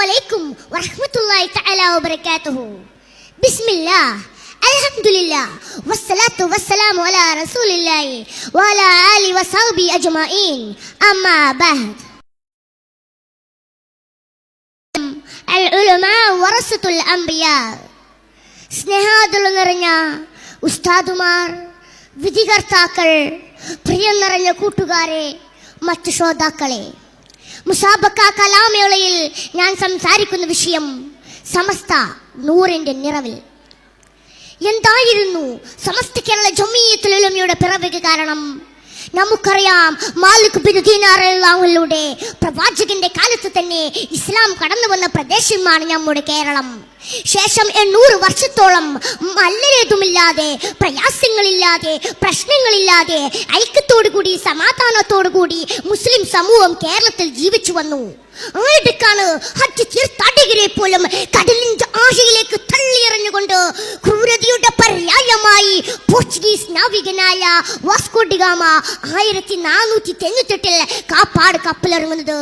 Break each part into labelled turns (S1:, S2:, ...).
S1: عليكم ورحمة الله تعالى وبركاته بسم الله الحمد لله والصلاة والسلام على رسول الله وعلى آله وصحبه أجمعين أما بعد العلماء ورثة الأنبياء സ്നേഹാതുള്ള നിറഞ്ഞ ഉസ്താദുമാർ വിധികർത്താക്കൾ പ്രിയം നിറഞ്ഞ കൂട്ടുകാരെ മറ്റു ശ്രോതാക്കളെ മുസാബക്ക കലാമേളയിൽ ഞാൻ സംസാരിക്കുന്ന വിഷയം സമസ്ത നൂറിന്റെ നിറവിൽ. എന്തായിരുന്നു സമസ്ത കേരള പിറവിക്ക് കാരണം? നമുക്കറിയാം മാലിക് ബിൻ ദീനാറിലൂടെ പ്രവാചകന്റെ കാലത്ത് തന്നെ ഇസ്ലാം കടന്നു വന്ന പ്രദേശമാണ് നമ്മുടെ കേരളം. ശേഷം എണ്ണൂറ് വർഷത്തോളം മല്ലരേതുമില്ലാതെ പ്രയാസങ്ങളില്ലാതെ പ്രശ്നങ്ങളില്ലാതെ ഐക്യത്തോടു കൂടി സമാധാനത്തോടു കൂടി മുസ്ലിം സമൂഹം കേരളത്തിൽ ജീവിച്ചു വന്നു. ആയിടക്കാണ് ഹജ്ജ് തീർത്ഥാടകരെ പോലും കടലിന്റെ ആശയിലേക്ക് തള്ളിയെറിഞ്ഞുകൊണ്ട് ക്രൂരതയുടെ പര്യായമായി പോർച്ചുഗീസ് നാവികനായ വാസ്കോഡിഗാമ ആയിരത്തി നാനൂറ്റി തൊണ്ണൂറ്റെട്ടിൽ കാപ്പാട് കപ്പലിറങ്ങുന്നത്.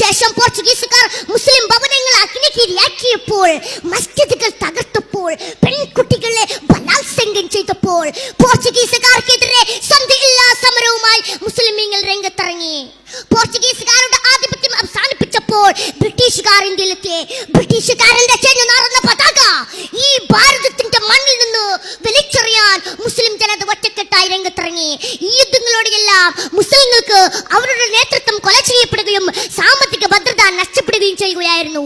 S1: ശേഷം പോർച്ചുഗീസുകാർ മുസ്ലിം ഭവനങ്ങൾ അഗ്നിക്കിരിയാക്കിയപ്പോൾ മസ്ജിദുകൾ തകർത്തപ്പോൾ പെൺകുട്ടികളെ ബലാത്സംഗം ചെയ്തപ്പോൾ പോർച്ചുഗീസുകാർക്കെതിരെ സന്ധിയില്ലാ സമരവുമായി മുസ്ലിമീങ്ങൾ രംഗത്തിറങ്ങി. പോർച്ചുഗീസുകാരുടെ ആധിപത്യം അവസാനിപ്പിച്ചപ്പോൾ ബ്രിട്ടീഷുകാർ ഇന്ത്യയിലെത്തി. ബ്രിട്ടീഷുകാരന്റെ ചേഞ്ഞു നാറുന്ന പതാക ഈ ഭാരതത്തിന്റെ മണ്ണിൽ നിന്ന് വലിച്ചെറിയാൻ മുസ്ലിം ജനത ഒറ്റക്കെട്ടായി രംഗത്തിറങ്ങി ഈ യുദ്ധങ്ങളോടെയെല്ലാം മുസ്ലിങ്ങൾക്ക് അവരുടെ നേതൃത്വം കൊല ചെയ്യപ്പെടുകയും സാമ്പത്തിക ഭദ്രത നഷ്ടപ്പെടുകയും ചെയ്യുകയായിരുന്നു.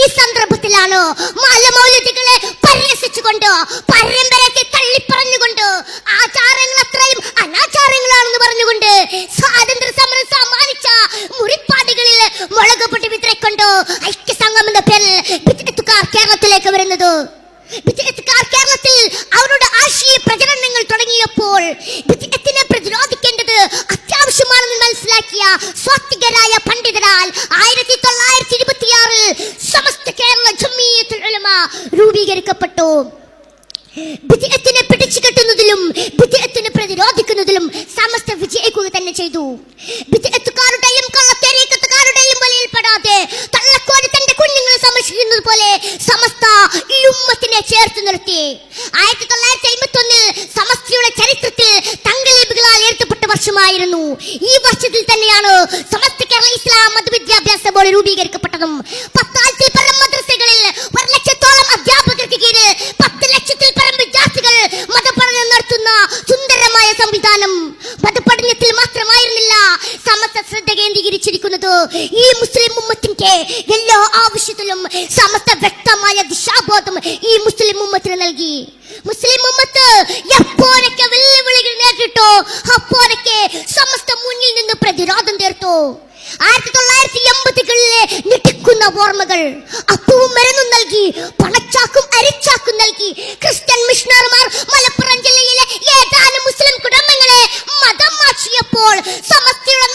S1: ഈ സന്ദർഭത്തിലാണ് മാലമൗലികളെ പരിഹസിച്ചുകൊണ്ട് പരമ്പരയ്ക്ക് തള്ളിപ്പറഞ്ഞുകൊണ്ട് ആചാരങ്ങൾ അത്രയും അനാചാരങ്ങളാണെന്ന് പറഞ്ഞുകൊണ്ട് സ്വാതന്ത്ര്യ സമരം സമ്മാനിച്ച മുറിപ്പാടുകളിൽ മുളക് പൊട്ടി വിത്രക്കൊണ്ട് ഐക്യസംഘം എന്ന പേരിൽ കേരളത്തിലേക്ക് വരുന്നത്. ബിജെത്തുകാർ കേരളത്തിൽ അവരുടെ ആശയ പ്രചരണങ്ങൾ തുടങ്ങിയപ്പോൾ ബിജെത്തിനെ പ്രതിരോധിക്കേണ്ടത് അത്യാവശ്യമാണെന്ന് മനസ്സിലാക്കിയ സ്വാത്വികരായ പണ്ഡിതരാൽ ആയിരത്തി തൊള്ളായിരത്തി ഇരുപത്തിയാറിൽ സമസ്ത കേരള ജമീയത്തുൽ ഉലമ രൂപീകരിക്കപ്പെട്ടു. ഉമ്മത്തിനെ ചേർത്ത് നിർത്തി. ആയിരത്തി തൊള്ളായിരത്തി അമ്പത്തി ഒന്നിൽ സമസ്തയുടെ ചരിത്രത്തിൽ തങ്കലിപികളാൽ ഉയർത്തപ്പെട്ട വർഷമായിരുന്നു. ഈ വർഷത്തിൽ തന്നെയാണ് സമസ്ത കേരള ഇസ്ലാം മതവിദ്യാഭ്യാസ ബോർഡ് രൂപീകരിക്കപ്പെട്ടതും. പത്തായിരത്തിൽ പരം മദ്രസകളിൽ ഒരു ലക്ഷത്തോളം അധ്യാപകർക്ക് കീഴിൽ പത്ത് ലക്ഷത്തിൽ പരം വിദ്യാർത്ഥികൾ മതപഠനം നടത്തുന്ന സുന്ദരമായ സംവിധാനം. മതപഠനത്തിൽ മാത്രമായിരുന്നില്ല സമസ്ത ശ്രദ്ധ കേന്ദ്രീകരിച്ചിരിക്കുന്നത് ഈ മുസ്ലിം ഉമ്മത്തിന്റെ എല്ലാ ആവശ്യത്തിലും സമസ്ത വ്യക്തമായ ദിശാബോധം ഈ മുസ്ലിം ഉമ്മത്തിന് നൽകി. മുസ്ലിം ഉമ്മത്ത് എപ്പോഴൊക്കെ വെല്ലുവിളികൾ നേരിട്ടോ അപ്പോഴൊക്കെ സമസ്ത മുന്നിൽ നിന്ന് പ്രതിരോധം തീർത്തു. ആയിരത്തി തൊള്ളായിരത്തി എൺപതുകളിലെ ഞെട്ടിക്കുന്ന ഓർമ്മകൾ അപ്പവും മരുന്നും നൽകി പണച്ചാക്കും അരിച്ചാക്കും നൽകി. ക്രിസ്ത്യൻ മിഷണർമാർ മലപ്പുറം ജില്ലയിലെ ഏതാനും മുസ്ലിം കുടുംബങ്ങളെ മതം മാറ്റിയപ്പോൾ സമസ്തയുടെ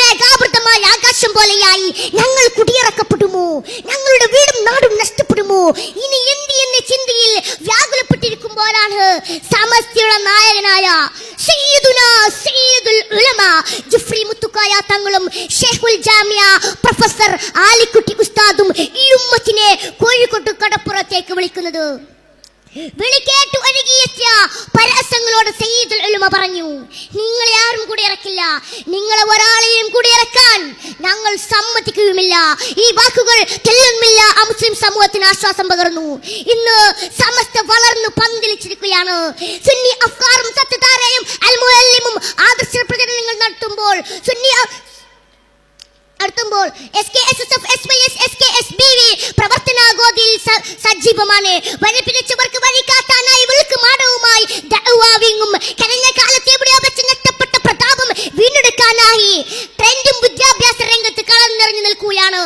S1: മേഘാവൃതമായ ആകാശം പോലെയായി ഞങ്ങൾ കുടിയിറക്കപ്പെടുമോ? ഞങ്ങളുടെ വീടും നാടും നഷ്ടപ്പെടുമോ? ഇനി എന്ത് എന്ന ചിന്തയിൽ വ്യാകുലപ്പെട്ടിരിക്കുമ്പോഴാണ് സമസ്തയുടെ നായകനായ ജുഫ്രി മുത്തുക്കായ തങ്ങളും ഷെയ്ഖുൽ ജാമിയ പ്രൊഫസർ ആലിക്കുട്ടി ഉസ്താദും ഈ ഉമ്മത്തിനെ കോഴിക്കോട്ട് കടപ്പുറത്തേക്ക് വിളിക്കുന്നത്. വിളിക്കേട്ടു ഒഴുകിയെത്തിയ പരസ്യങ്ങളോട് സയ്യിദുൽ ഉലമ പറഞ്ഞു നിങ്ങളെ ആരും കൂടി ഇറക്കില്ല നിങ്ങളെ ഒരാളെയും കൂടി ഇറക്കാൻ ഞങ്ങൾ സമ്മതിക്കുകയുമില്ല. ഈ വാക്കുകൾ തെല്ലുമില്ല ആ മുസ്ലിം സമൂഹത്തിന് ആശ്വാസം പകർന്നു. ഇന്ന് സമസ്ത വളർന്നു പന്തിലിച്ചിരിക്കുകയാണ് സുന്നി അഫ്കാറും സത്യതാരയും അൽമുഅല്ലിമും ആദർശ പ്രചരണങ്ങൾ നടത്തുമ്പോൾ സുന്നി നടത്തുമ്പോൾ S K S S F S Y S S K S B V പ്രവർത്തനാഗോതിയിൽ സജീവമാണ്. കാട്ടാനായി വിളക്ക് മാടവുമായി ദഅ്വാവിങ്ങും കഴിഞ്ഞ കാലത്ത് എവിടെയോ വെച്ച് നഷ്ടപ്പെട്ട പ്രതാപം വീണ്ടെടുക്കാനായി ട്രെൻഡും വിദ്യാഭ്യാസ രംഗത്ത് കളർന്നിറങ്ങി നിൽക്കുകയാണ്.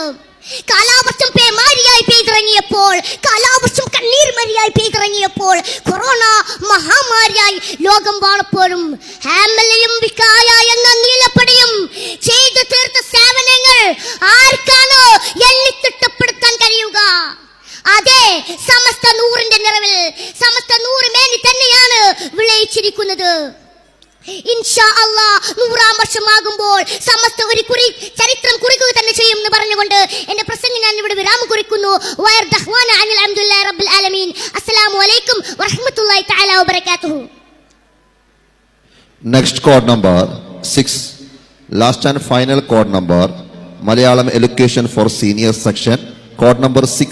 S1: കാലാവർഷം പേമാരിയായി പെയ്തിറങ്ങിയപ്പോൾ കാലാവർഷം കണ്ണീർ മരിയായി പെയ്തിറങ്ങിയപ്പോൾ കൊറോണ മഹാമാരിയായി ലോകം വാണപ്പോഴും ഹാമലയും വിക്കായ സമസ്ത നൂറിന്റെ നിറവിൽ സമസ്ത നൂറ് മേനി തന്നെയാണ് വിളയിച്ചിരിക്കുന്നത്. നൂറാം വർഷമാകുമ്പോൾ സമസ്ത ഒരു കുറി ചരിത്രം കുറിക്കുക തന്നെ ചെയ്യും എന്ന് പറഞ്ഞുകൊണ്ട് എന്റെ പ്രസംഗം ഞാൻ ഇവിടെ വിരാമം കുറിക്കുന്നു. തആല വബറകാതുഹു.
S2: Next code number six, last and final code number, Malayalam Education for Senior section, code number six.